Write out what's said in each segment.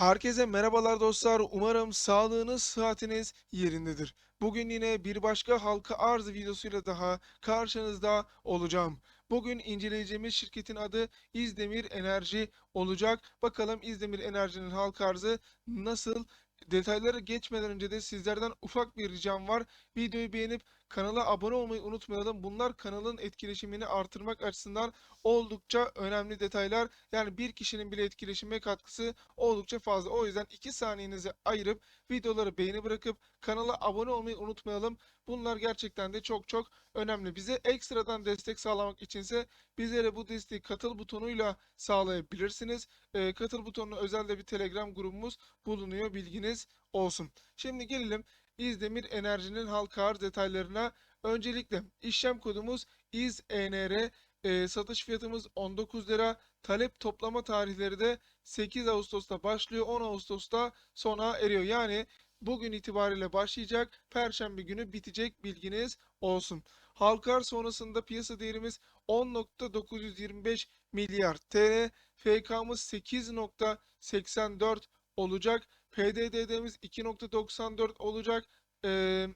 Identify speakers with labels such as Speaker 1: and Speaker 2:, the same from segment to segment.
Speaker 1: Herkese merhabalar dostlar. Umarım sağlığınız, sıhhatiniz yerindedir. Bugün yine bir başka halka arz videosuyla daha karşınızda olacağım. Bugün inceleyeceğimiz şirketin adı İzdemir Enerji olacak. Bakalım İzdemir Enerji'nin halka arzı nasıl? Detaylara geçmeden önce de sizlerden ufak bir ricam var. Videoyu beğenip Kanala abone olmayı unutmayalım. Bunlar kanalın etkileşimini artırmak açısından oldukça önemli detaylar. Yani bir kişinin bile etkileşime katkısı oldukça fazla. O yüzden 2 saniyenizi ayırıp videoları beğeni bırakıp kanala abone olmayı unutmayalım. Bunlar gerçekten de çok çok önemli. Bize ekstradan destek sağlamak içinse bizlere bu desteği katıl butonuyla sağlayabilirsiniz. E, katıl butonuna özel de bir Telegram grubumuz bulunuyor. Bilginiz olsun. Şimdi gelelim İzdemir Enerji'nin halka arz detaylarına öncelikle işlem kodumuz İZENR e, satış fiyatımız 19 lira. Talep toplama tarihleri de 8 Ağustos'ta başlıyor. 10 Ağustos'ta sona eriyor. Yani bugün itibariyle başlayacak. Perşembe günü bitecek bilginiz olsun. Halkar sonrasında piyasa değerimiz 10.925 milyar TL. FK'mız 8.84 olacak. PDD'miz 2.94 olacak. Ee,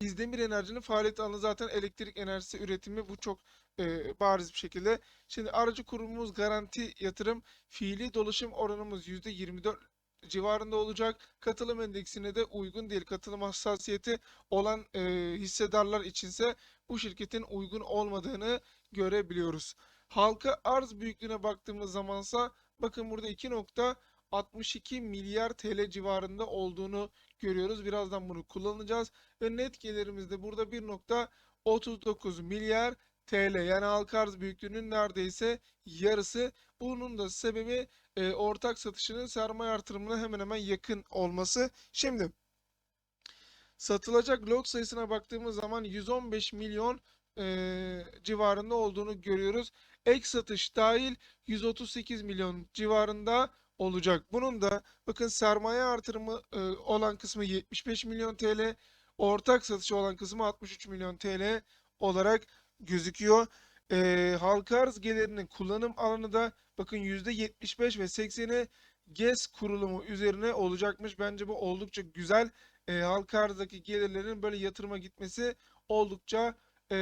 Speaker 1: İzdemir Enerji'nin faaliyet alanı zaten elektrik enerjisi üretimi bu çok e, bariz bir şekilde. Şimdi aracı kurumumuz garanti yatırım fiili dolaşım oranımız %24 civarında olacak. Katılım endeksine de uygun değil. Katılım hassasiyeti olan e, hissedarlar içinse bu şirketin uygun olmadığını görebiliyoruz. Halka arz büyüklüğüne baktığımız zamansa bakın burada 2. 62 milyar TL civarında olduğunu görüyoruz. Birazdan bunu kullanacağız ve net gelirimizde burada 1.39 milyar TL yani halka arz büyüklüğünün neredeyse yarısı. Bunun da sebebi e, ortak satışının sermaye artırımına hemen hemen yakın olması. Şimdi satılacak lot sayısına baktığımız zaman 115 milyon e, civarında olduğunu görüyoruz. Ek satış dahil 138 milyon civarında olacak. Bunun da bakın sermaye artırımı e, olan kısmı 75 milyon TL, ortak satışı olan kısmı 63 milyon TL olarak gözüküyor. E, halka arz gelirinin kullanım alanı da bakın %75 ve 80'i GES kurulumu üzerine olacakmış. Bence bu oldukça güzel. E, halka arzdaki gelirlerin böyle yatırıma gitmesi oldukça e,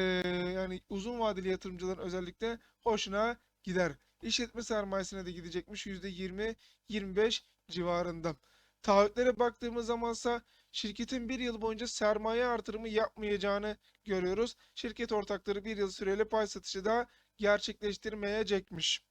Speaker 1: yani uzun vadeli yatırımcıların özellikle hoşuna gider işletme sermayesine de gidecekmiş %20-25 civarında. Taahhütlere baktığımız zamansa şirketin bir yıl boyunca sermaye artırımı yapmayacağını görüyoruz. Şirket ortakları bir yıl süreli pay satışı da gerçekleştirmeyecekmiş.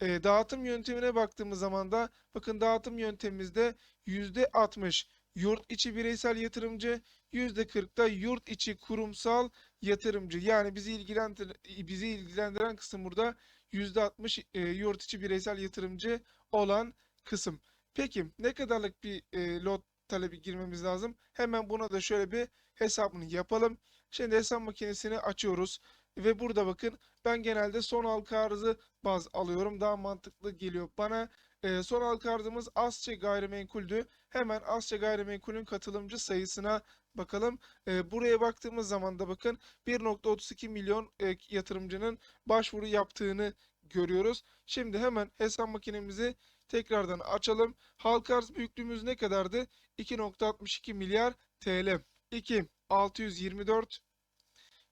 Speaker 1: E, dağıtım yöntemine baktığımız zaman da bakın dağıtım yöntemimizde %60 yurt içi bireysel yatırımcı, %40'da yurt içi kurumsal yatırımcı. Yani bizi ilgilendiren, bizi ilgilendiren kısım burada %60 e, yurt içi bireysel yatırımcı olan kısım. Peki ne kadarlık bir e, lot talebi girmemiz lazım? Hemen buna da şöyle bir hesabını yapalım. Şimdi hesap makinesini açıyoruz. Ve burada bakın ben genelde son halka arzı baz alıyorum. Daha mantıklı geliyor bana. E, son halka arzımız Asya gayrimenkuldü. Hemen Asya gayrimenkulün katılımcı sayısına Bakalım e, buraya baktığımız zaman da bakın 1.32 milyon e, yatırımcının başvuru yaptığını görüyoruz. Şimdi hemen hesap makinemizi tekrardan açalım. Halka arz büyüklüğümüz ne kadardı? 2.62 milyar TL. 2 624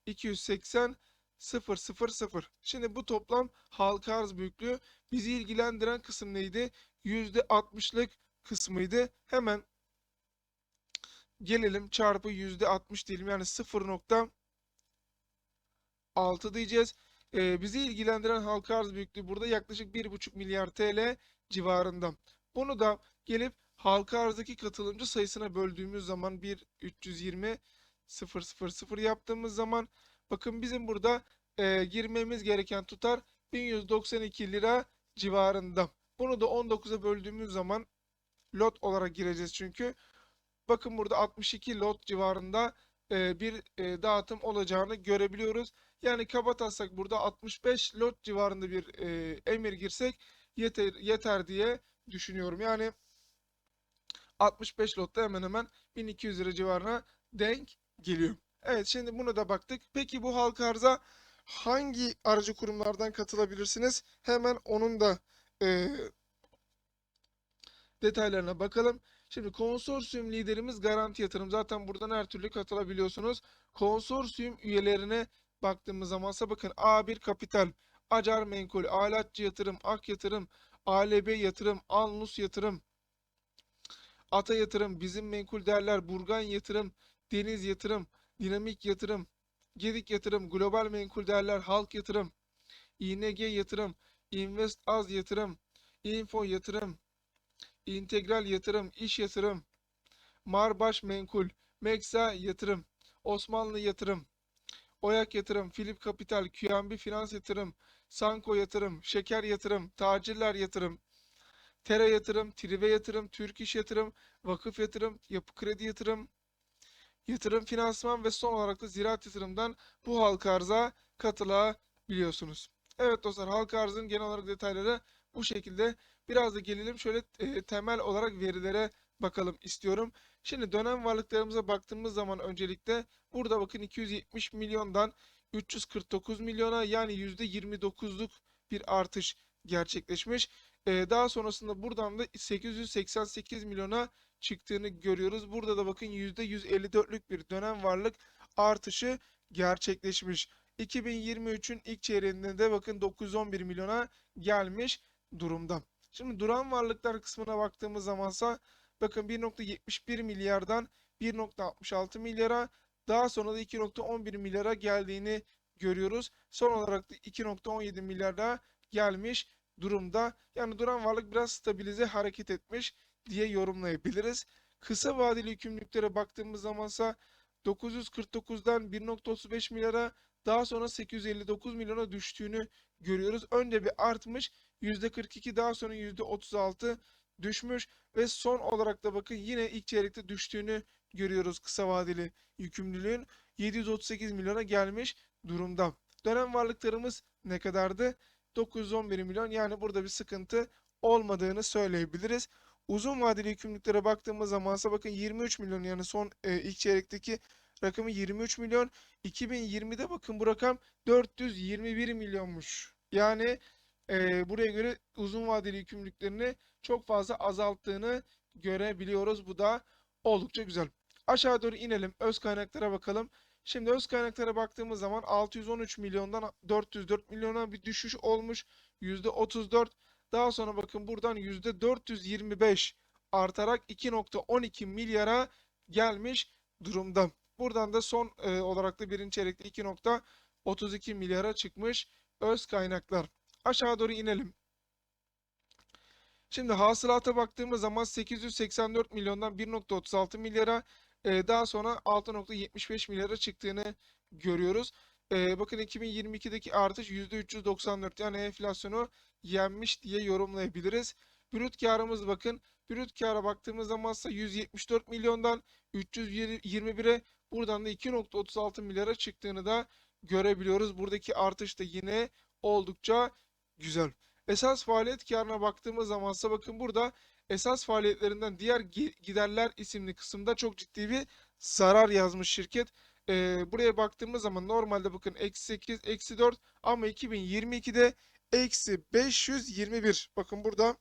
Speaker 1: 280 0 0 0. Şimdi bu toplam halka arz büyüklüğü bizi ilgilendiren kısım neydi? %60'lık kısmıydı. Hemen gelelim çarpı %60 diyelim yani 0.6 diyeceğiz. Ee, bizi ilgilendiren halka arz büyüklüğü burada yaklaşık 1.5 milyar TL civarında. Bunu da gelip halka arzdaki katılımcı sayısına böldüğümüz zaman 1 320 000 yaptığımız zaman bakın bizim burada e, girmemiz gereken tutar 1192 lira civarında. Bunu da 19'a böldüğümüz zaman lot olarak gireceğiz çünkü. Bakın burada 62 lot civarında e, bir e, dağıtım olacağını görebiliyoruz. Yani kabataslak burada 65 lot civarında bir e, emir girsek yeter, yeter diye düşünüyorum. Yani 65 lotta hemen hemen 1200 lira civarına denk geliyor. Evet şimdi bunu da baktık. Peki bu halka arza hangi aracı kurumlardan katılabilirsiniz? Hemen onun da e, detaylarına bakalım. Şimdi konsorsiyum liderimiz garanti yatırım. Zaten buradan her türlü katılabiliyorsunuz. Konsorsiyum üyelerine baktığımız zamansa bakın A1 Kapital, Acar Menkul, Alatçı Yatırım, Ak Yatırım, ALB Yatırım, Anlus Yatırım, Ata Yatırım, Bizim Menkul Derler, Burgan Yatırım, Deniz Yatırım, Dinamik Yatırım, Gedik Yatırım, Global Menkul Derler, Halk Yatırım, ING Yatırım, Invest Az Yatırım, Info Yatırım, İntegral Yatırım, İş Yatırım, Marbaş Menkul, Meksa Yatırım, Osmanlı Yatırım, Oyak Yatırım, Filip Kapital, QNB Finans Yatırım, Sanko Yatırım, Şeker Yatırım, Tacirler Yatırım, Tera Yatırım, Trive Yatırım, Türk İş Yatırım, Vakıf Yatırım, Yapı Kredi Yatırım, Yatırım Finansman ve son olarak da Ziraat Yatırım'dan bu halka arza katılabiliyorsunuz. Evet dostlar halka arzın genel olarak detayları bu şekilde biraz da gelelim şöyle e, temel olarak verilere bakalım istiyorum. Şimdi dönem varlıklarımıza baktığımız zaman öncelikle burada bakın 270 milyondan 349 milyona yani %29'luk bir artış gerçekleşmiş. Ee, daha sonrasında buradan da 888 milyona çıktığını görüyoruz. Burada da bakın %154'lük bir dönem varlık artışı gerçekleşmiş. 2023'ün ilk çeyreğinde de bakın 911 milyona gelmiş durumda. Şimdi duran varlıklar kısmına baktığımız zamansa bakın 1.71 milyardan 1.66 milyara daha sonra da 2.11 milyara geldiğini görüyoruz. Son olarak da 2.17 milyara gelmiş durumda. Yani duran varlık biraz stabilize hareket etmiş diye yorumlayabiliriz. Kısa vadeli yükümlülüklere baktığımız zamansa 949'dan 1.35 milyara daha sonra 859 milyona düştüğünü görüyoruz. Önce bir artmış. %42 daha sonra %36 düşmüş ve son olarak da bakın yine ilk çeyrekte düştüğünü görüyoruz kısa vadeli yükümlülüğün 738 milyona gelmiş durumda. Dönem varlıklarımız ne kadardı? 911 milyon yani burada bir sıkıntı olmadığını söyleyebiliriz. Uzun vadeli yükümlülüklere baktığımız zaman ise bakın 23 milyon yani son e, ilk çeyrekteki Rakamı 23 milyon. 2020'de bakın bu rakam 421 milyonmuş. Yani e, buraya göre uzun vadeli yükümlülüklerini çok fazla azalttığını görebiliyoruz. Bu da oldukça güzel. Aşağı doğru inelim. Öz kaynaklara bakalım. Şimdi öz kaynaklara baktığımız zaman 613 milyondan 404 milyona bir düşüş olmuş. %34. Daha sonra bakın buradan %425 artarak 2.12 milyara gelmiş durumda. Buradan da son e, olarak da birinci çeyrekte 2.32 milyara çıkmış öz kaynaklar. Aşağı doğru inelim. Şimdi hasılata baktığımız zaman 884 milyondan 1.36 milyara e, daha sonra 6.75 milyara çıktığını görüyoruz. E, bakın 2022'deki artış %394 yani enflasyonu yenmiş diye yorumlayabiliriz. Brüt karımız bakın. Brüt kara baktığımız zaman ise 174 milyondan 321'e Buradan da 2.36 milyara çıktığını da görebiliyoruz. Buradaki artış da yine oldukça güzel. Esas faaliyet karına baktığımız zaman ise bakın burada esas faaliyetlerinden diğer giderler isimli kısımda çok ciddi bir zarar yazmış şirket. Ee, buraya baktığımız zaman normalde bakın eksi 8, eksi 4 ama 2022'de eksi 521. Bakın burada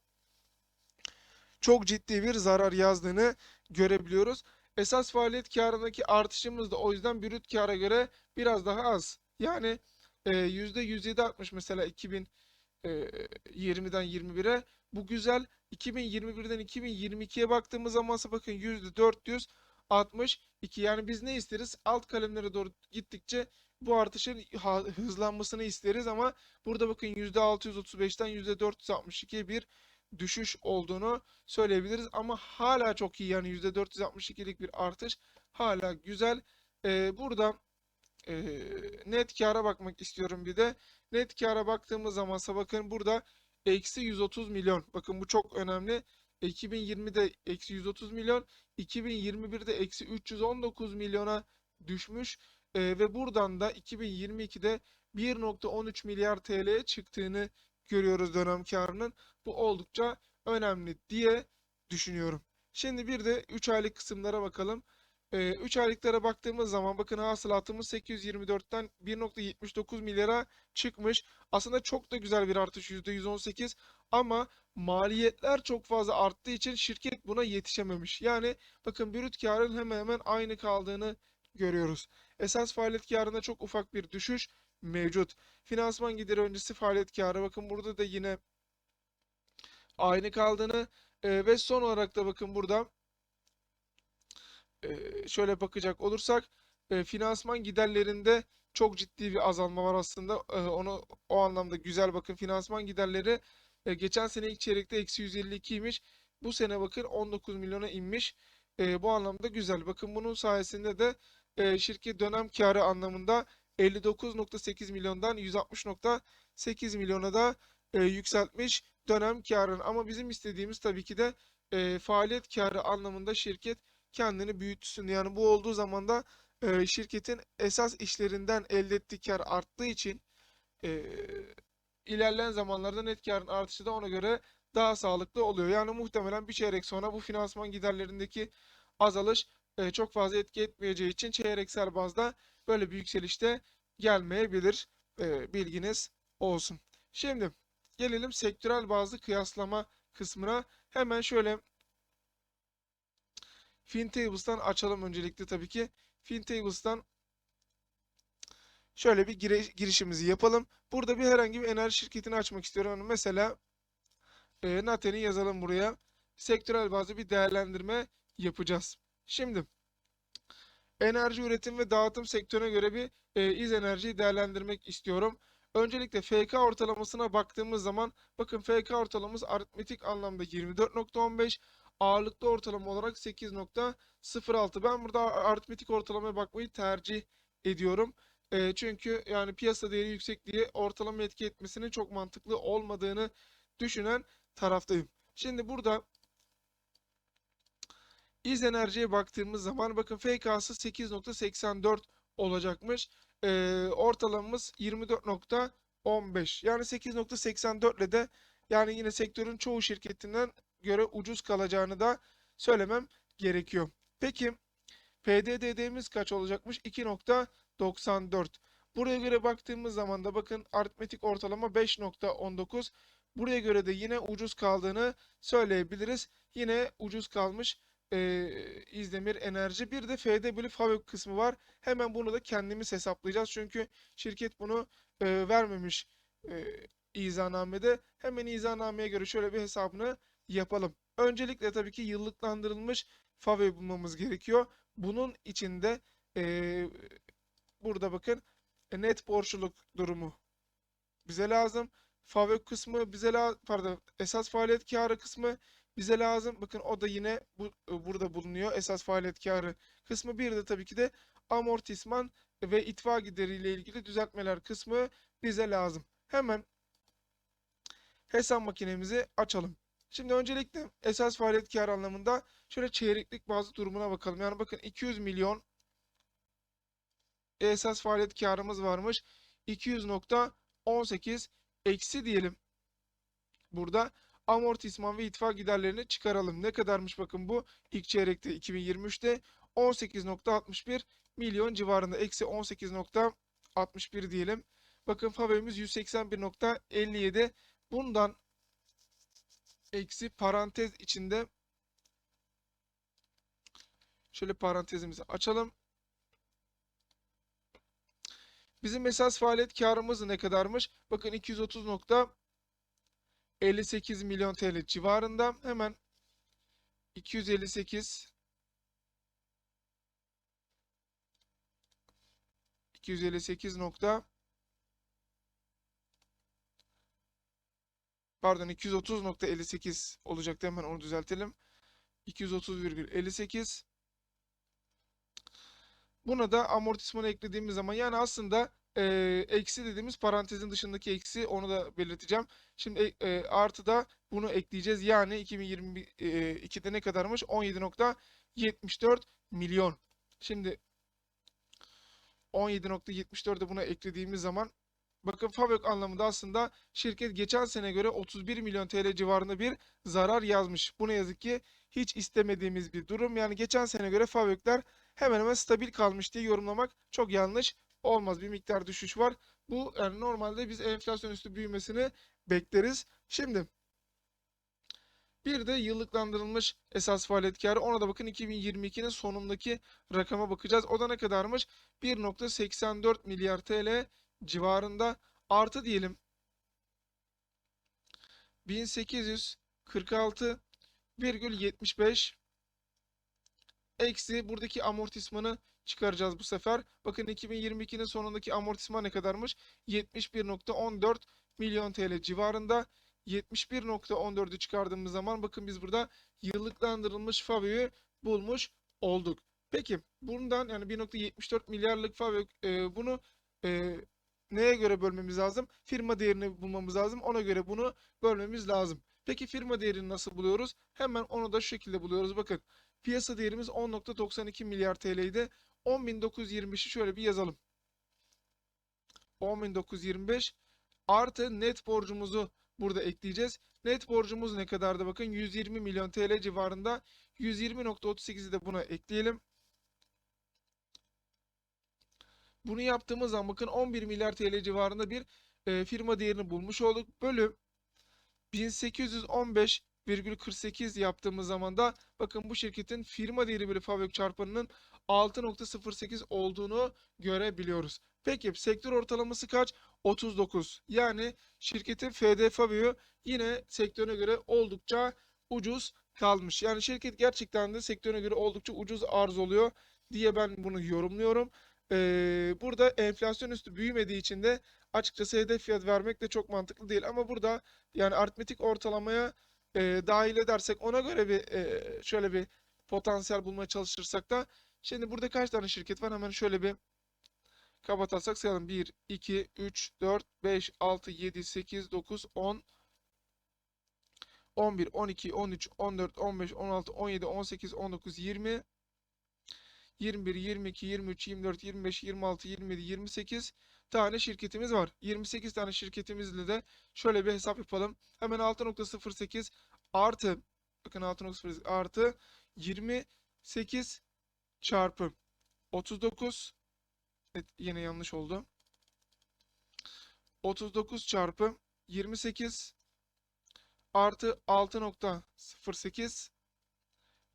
Speaker 1: çok ciddi bir zarar yazdığını görebiliyoruz. Esas faaliyet karındaki artışımız da o yüzden brüt kara göre biraz daha az. Yani e, %107 artmış mesela 2020'den e, 21'e. Bu güzel. 2021'den 2022'ye baktığımız zaman ise bakın %462 yani biz ne isteriz? Alt kalemlere doğru gittikçe bu artışın hızlanmasını isteriz ama burada bakın %635'ten %462'ye bir düşüş olduğunu söyleyebiliriz. Ama hala çok iyi yani %462'lik bir artış hala güzel. Ee, burada e, net kara bakmak istiyorum bir de. Net kara baktığımız zaman bakın burada eksi 130 milyon. Bakın bu çok önemli. 2020'de eksi 130 milyon, 2021'de eksi 319 milyona düşmüş e, ve buradan da 2022'de 1.13 milyar TL'ye çıktığını görüyoruz dönem karının. Bu oldukça önemli diye düşünüyorum. Şimdi bir de 3 aylık kısımlara bakalım. 3 ee, aylıklara baktığımız zaman bakın hasılatımız 824'ten 1.79 milyara çıkmış. Aslında çok da güzel bir artış %118 ama maliyetler çok fazla arttığı için şirket buna yetişememiş. Yani bakın brüt karın hemen hemen aynı kaldığını görüyoruz. Esas faaliyet karında çok ufak bir düşüş mevcut. Finansman gideri öncesi faaliyet karı. Bakın burada da yine aynı kaldığını e, ve son olarak da bakın burada e, şöyle bakacak olursak e, finansman giderlerinde çok ciddi bir azalma var aslında. E, onu o anlamda güzel bakın finansman giderleri e, geçen sene ilk çeyrekte eksi 152 imiş. Bu sene bakın 19 milyona inmiş. E, bu anlamda güzel. Bakın bunun sayesinde de e, şirket dönem karı anlamında 59.8 milyondan 160.8 milyona da e, yükseltmiş dönem karını. Ama bizim istediğimiz tabii ki de e, faaliyet karı anlamında şirket kendini büyütsün. Yani bu olduğu zaman da e, şirketin esas işlerinden elde ettiği kar arttığı için e, ilerleyen zamanlarda net karın artışı da ona göre daha sağlıklı oluyor. Yani muhtemelen bir çeyrek sonra bu finansman giderlerindeki azalış e, çok fazla etki etmeyeceği için çeyreksel bazda böyle bir yükselişte gelmeyebilir. E, bilginiz olsun. Şimdi gelelim sektörel bazlı kıyaslama kısmına. Hemen şöyle FinTables'tan açalım öncelikle tabii ki. FinTables'tan şöyle bir girişimizi yapalım. Burada bir herhangi bir enerji şirketini açmak istiyorum. Hani mesela e, Naten'i yazalım buraya. Sektörel bazı bir değerlendirme yapacağız. Şimdi enerji üretim ve dağıtım sektörüne göre bir e, iz enerjiyi değerlendirmek istiyorum. Öncelikle FK ortalamasına baktığımız zaman bakın FK ortalamamız aritmetik anlamda 24.15 ağırlıklı ortalama olarak 8.06. Ben burada aritmetik ortalamaya bakmayı tercih ediyorum. E, çünkü yani piyasa değeri yüksekliği diye ortalama etki etmesinin çok mantıklı olmadığını düşünen taraftayım. Şimdi burada İz enerjiye baktığımız zaman bakın FK'sı 8.84 olacakmış. Ee, ortalamamız 24.15. Yani 8.84 ile de yani yine sektörün çoğu şirketinden göre ucuz kalacağını da söylemem gerekiyor. Peki PDDD'miz kaç olacakmış? 2.94. Buraya göre baktığımız zaman da bakın aritmetik ortalama 5.19. Buraya göre de yine ucuz kaldığını söyleyebiliriz. Yine ucuz kalmış e, İzdemir Enerji. Bir de FD fabrik kısmı var. Hemen bunu da kendimiz hesaplayacağız. Çünkü şirket bunu e, vermemiş e, izahnamede. Hemen izahnameye göre şöyle bir hesabını yapalım. Öncelikle tabii ki yıllıklandırılmış FAVÖ'yü bulmamız gerekiyor. Bunun içinde e, burada bakın net borçluluk durumu bize lazım. FAVÖK kısmı bize lazım. Pardon esas faaliyet karı kısmı bize lazım. Bakın o da yine bu, e, burada bulunuyor. Esas faaliyet karı kısmı. Bir de tabii ki de amortisman ve itfa gideriyle ilgili düzeltmeler kısmı bize lazım. Hemen hesap makinemizi açalım. Şimdi öncelikle esas faaliyet kar anlamında şöyle çeyreklik bazı durumuna bakalım. Yani bakın 200 milyon esas faaliyet karımız varmış. 200.18 eksi diyelim. Burada amortisman ve itfa giderlerini çıkaralım. Ne kadarmış bakın bu ilk çeyrekte 2023'te 18.61 milyon civarında eksi 18.61 diyelim. Bakın favemiz 181.57 bundan eksi parantez içinde şöyle parantezimizi açalım. Bizim esas faaliyet karımız ne kadarmış? Bakın 230 58 milyon TL civarında. Hemen 258 258 nokta pardon 230.58 olacak hemen onu düzeltelim. 230,58 Buna da amortismanı eklediğimiz zaman yani aslında e, eksi dediğimiz parantezin dışındaki eksi onu da belirteceğim. Şimdi e, artı da bunu ekleyeceğiz. Yani 2022'de ne kadarmış? 17.74 milyon. Şimdi 17.74'de buna eklediğimiz zaman bakın Fabök anlamında aslında şirket geçen sene göre 31 milyon TL civarında bir zarar yazmış. Bu ne yazık ki hiç istemediğimiz bir durum. Yani geçen sene göre Fabökler hemen hemen stabil kalmış diye yorumlamak çok yanlış olmaz. Bir miktar düşüş var. Bu yani normalde biz enflasyon üstü büyümesini bekleriz. Şimdi bir de yıllıklandırılmış esas faaliyet karı. Ona da bakın 2022'nin sonundaki rakama bakacağız. O da ne kadarmış? 1.84 milyar TL civarında artı diyelim. 1846,75 Eksi buradaki amortismanı çıkaracağız bu sefer. Bakın 2022'nin sonundaki amortisman ne kadarmış? 71.14 milyon TL civarında. 71.14'ü çıkardığımız zaman bakın biz burada yıllıklandırılmış FAVÖ'yü bulmuş olduk. Peki bundan yani 1.74 milyarlık FAVÖ e, bunu e, neye göre bölmemiz lazım? Firma değerini bulmamız lazım. Ona göre bunu bölmemiz lazım. Peki firma değerini nasıl buluyoruz? Hemen onu da şu şekilde buluyoruz. Bakın Piyasa değerimiz 10.92 milyar TL'ydi. 10.925'i şöyle bir yazalım. 10.925 artı net borcumuzu burada ekleyeceğiz. Net borcumuz ne kadardı bakın 120 milyon TL civarında. 120.38'i de buna ekleyelim. Bunu yaptığımız zaman bakın 11 milyar TL civarında bir e, firma değerini bulmuş olduk. Bölüm 1815 %4,48 yaptığımız zaman da bakın bu şirketin firma değeri bir fabrik çarpanının 6.08 olduğunu görebiliyoruz. Peki sektör ortalaması kaç? 39. Yani şirketin FD Fabio yine sektörüne göre oldukça ucuz kalmış. Yani şirket gerçekten de sektörüne göre oldukça ucuz arz oluyor diye ben bunu yorumluyorum. Ee, burada enflasyon üstü büyümediği için de açıkçası hedef fiyat vermek de çok mantıklı değil. Ama burada yani aritmetik ortalamaya e, dahil edersek ona göre bir e, şöyle bir potansiyel bulmaya çalışırsak da şimdi burada kaç tane şirket var hemen şöyle bir kapatarsak sayalım 1 2 3 4 5 6 7 8 9 10 11 12 13 14 15 16 17 18 19 20 21 22 23 24 25 26 27 28 tane şirketimiz var. 28 tane şirketimizle de şöyle bir hesap yapalım. Hemen 6.08 artı bakın 6.08 artı 28 çarpı 39 evet, yine yanlış oldu. 39 çarpı 28 artı 6.08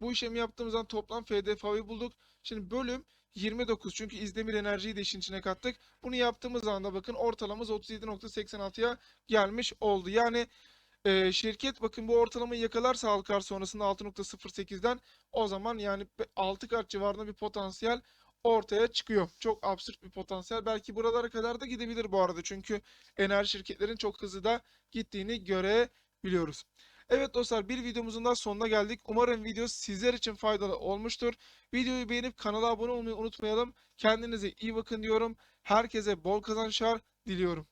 Speaker 1: bu işlemi yaptığımızdan toplam FDFA'yı bulduk. Şimdi bölüm 29 çünkü İzdemir Enerji'yi de işin içine kattık. Bunu yaptığımız anda bakın ortalamamız 37.86'ya gelmiş oldu. Yani e, şirket bakın bu ortalamayı yakalarsa halkar sonrasında 6.08'den o zaman yani 6 kat civarında bir potansiyel ortaya çıkıyor. Çok absürt bir potansiyel. Belki buralara kadar da gidebilir bu arada. Çünkü enerji şirketlerin çok hızlı da gittiğini görebiliyoruz. Evet dostlar bir videomuzun daha sonuna geldik. Umarım video sizler için faydalı olmuştur. Videoyu beğenip kanala abone olmayı unutmayalım. Kendinize iyi bakın diyorum. Herkese bol kazançlar diliyorum.